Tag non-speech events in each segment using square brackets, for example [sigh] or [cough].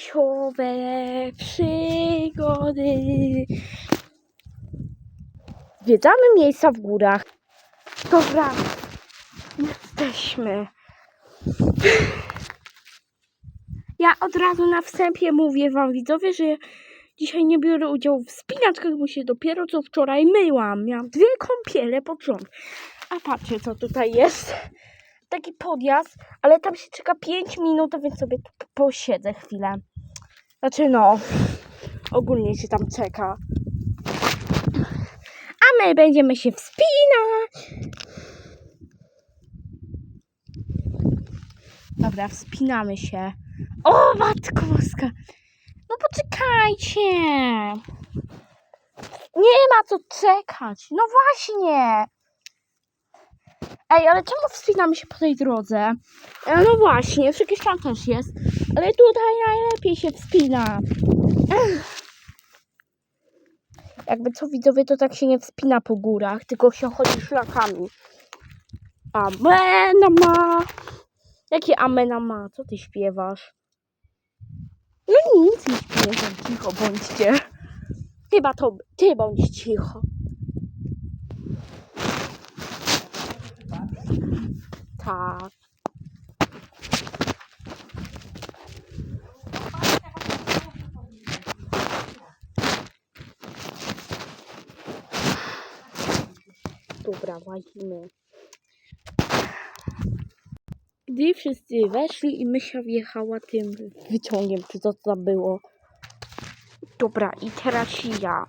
Rysiowe przygody. Zwiedzamy miejsca w górach. Dobra, jesteśmy. Ja od razu na wstępie mówię wam widzowie, że dzisiaj nie biorę udziału w spinaczkach, bo się dopiero co wczoraj myłam. Miałam dwie kąpiele pod rząd. A patrzcie co tutaj jest. Taki podjazd, ale tam się czeka 5 minut, więc sobie tu posiedzę chwilę. Znaczy no, ogólnie się tam czeka. A my będziemy się wspinać. Dobra, wspinamy się. O, matko boska. No poczekajcie. Nie ma co czekać. No właśnie. Ej, ale czemu wspinamy się po tej drodze? E, No właśnie, przecież tam też jest. Ale tutaj najlepiej się wspina. Ech. Jakby co widzowie, to tak się nie wspina po górach, tylko się chodzi szlakami. Amena ma. Jakie amena ma? Co ty śpiewasz? No nic, nie śpiewam. Cicho bądźcie. Chyba to ty bądź cicho. Tak. Dobra, łazimy. Gdy wszyscy weszli i Mysia wjechała tym wyciągiem, czy co to tam było. Dobra, i teraz ja.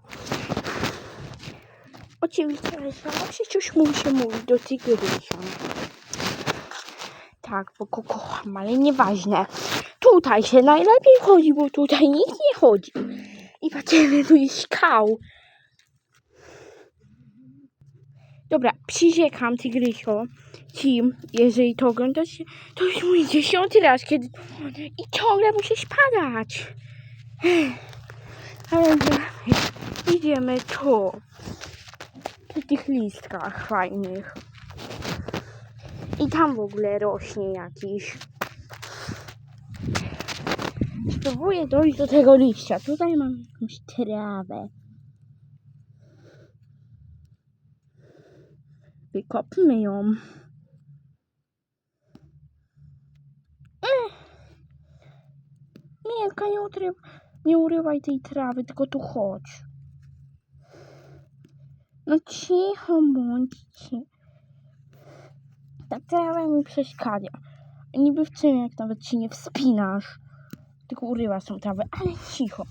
Oczywiście, że przecież muszę mówić do tygrysia. Tak, bo go kocham, ale nieważne. Tutaj się najlepiej chodzi, bo tutaj nikt nie chodzi. I patrzymy, tu jest skał. Dobra, przyrzekam tygrysio ci, jeżeli to oglądasz, to już mój dziesiąty raz, kiedy i ciągle muszę spadać. [sighs] Ale idziemy- tu. Przy tych listkach fajnych. I tam w ogóle rośnie jakiś. Spróbuję dojść do tego liścia. Tutaj mam jakąś trawę. Wykopmy ją. Miętka, nie, utry... nie urywaj tej trawy, tylko tu chodź. No cicho bądźcie. Ta trawa mi przeszkadza. Niby w czym, jak nawet się nie wspinasz. Tylko urywasz tą trawę, ale cicho.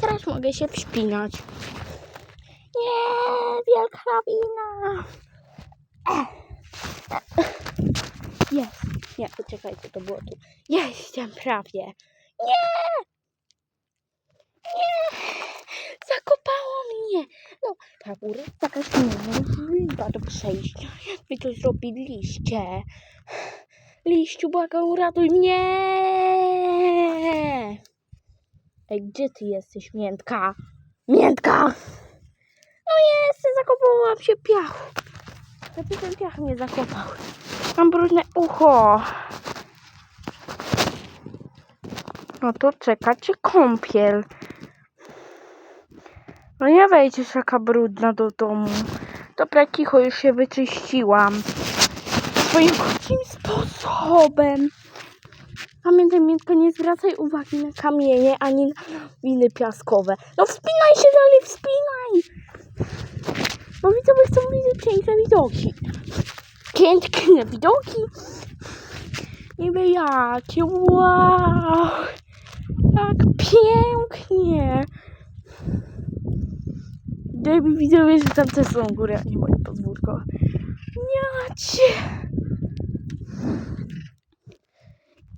Teraz mogę się wspinać. Nie, wielka lawina. Jest. Nie, poczekajcie, to było tu. Jestem prawie. Nie! Nie! No, jest taka niemożliwa do przejścia. Wy to zrobiliście. Liściu, błagam, uratuj mnie! Ej, gdzie ty jesteś, miętka? Miętka! No jestem, zakopałam się piachu. Lepiej ten piach mnie zakopał. Mam brudne ucho. No to czeka cię kąpiel. No nie wejdziesz jaka brudna do domu. Dobra, cicho, już się wyczyściłam. Swoim kocim sposobem. Pamiętaj, Miętko, nie zwracaj uwagi na kamienie ani na winy piaskowe. No wspinaj się dalej, wspinaj! Bo widzowie chcą widzieć piękne widoki. Piękne widoki. Niby jakie, wow! Jak pięknie! Gdyby widzowie, że tam też są góry, a nie moje podwórko. Jacie!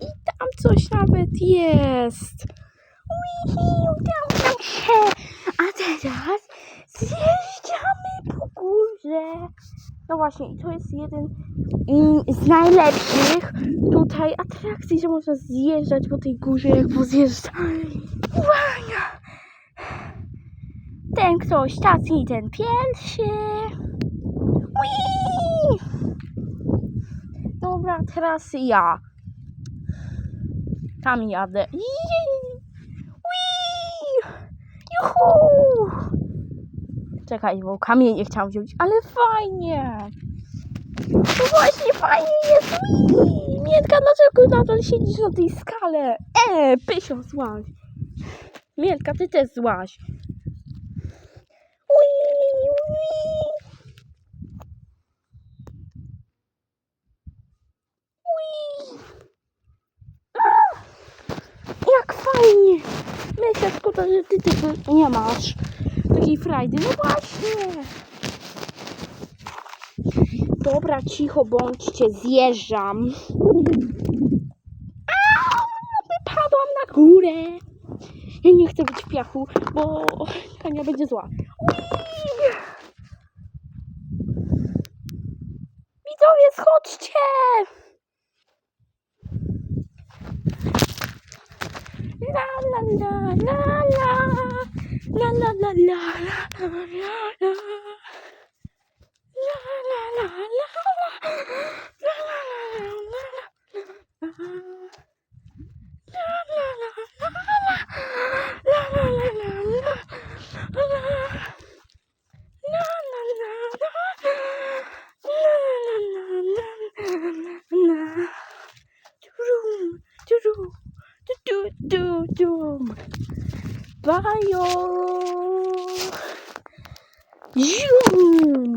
I tam coś nawet jest. Uihi, udało nam się! A teraz zjeżdżamy po górze. No właśnie, i to jest jeden mm, z najlepszych tutaj atrakcji, że można zjeżdżać po tej górze, jak po zjeżdżaniu. Ten kto ostatni, ten pierwszy. Ui! Dobra, teraz ja. Tam jadę. Ii! Juhu! Czekaj, bo kamienie chciałam wziąć, ale fajnie. No właśnie, fajnie jest. Ui! Mietka, dlaczego nadal siedzisz na tej skale? E, pysio, złaś. Mietka, ty też złaś. Jak fajnie. Mietka, szkoda, że ty tego nie masz. Takiej frajdy. No właśnie. Dobra, cicho bądźcie, zjeżdżam. Au, Wypadłam na górę. Ja nie chcę być w piachu, bo Kania będzie zła. Widzowie, schodźcie! La la la la la. La la la la La la la. La la la la Bye, Bye. Zoom.